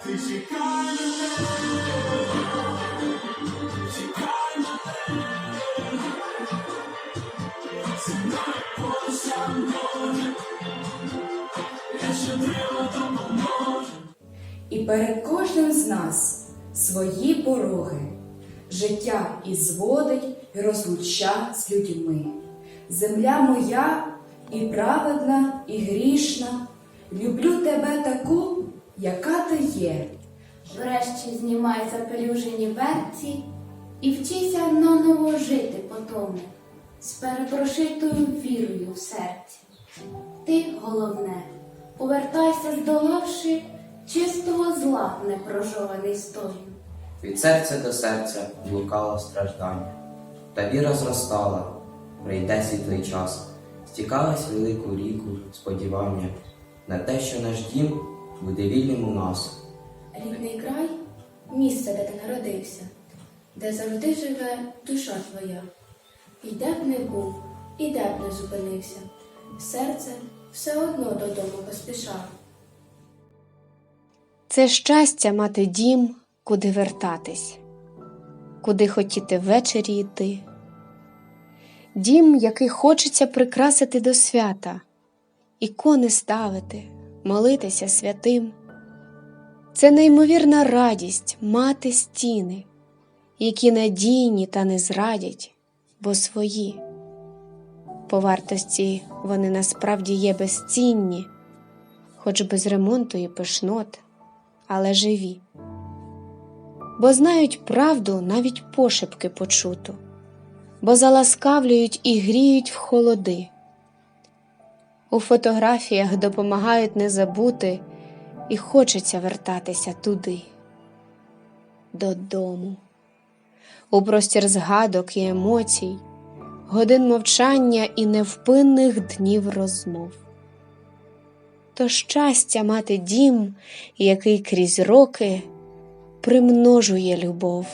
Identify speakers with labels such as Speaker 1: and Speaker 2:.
Speaker 1: І перед кожним з нас свої пороги. Життя і зводить, і розлуча з людьми. Земля моя і праведна, і грішна. Люблю тебе таку, яка ти є.
Speaker 2: Врешті знімай запелюжені берці і вчися наново жити по тому, з перепрошитою вірою в серці. Ти головне, повертайся, здолавши чистого зла непрожований стою.
Speaker 3: Від серця до серця блукало страждання, та віра зростала, прийде світлий час, стікалась велику ріку сподівання на те, що наш дім буде вільним у нас.
Speaker 2: Рідний край місце, де ти народився, де завжди живе душа твоя. І де б не був, і де б не зупинився, серце все одно додому поспішав.
Speaker 4: Це щастя мати дім, куди вертатись, куди хотіти ввечері йти. Дім, який хочеться прикрасити до свята, ікони ставити, молитися святим. Це неймовірна радість мати стіни, які надійні та не зрадять, бо свої. По вартості вони насправді є безцінні, хоч без ремонту і пишнот, але живі. Бо знають правду навіть пошепки почуту, бо заласкавлюють і гріють в холоди. У фотографіях допомагають не забути, і хочеться вертатися туди, додому, у простір згадок і емоцій, годин мовчання і невпинних днів розмов. То щастя мати дім, який крізь роки примножує любов.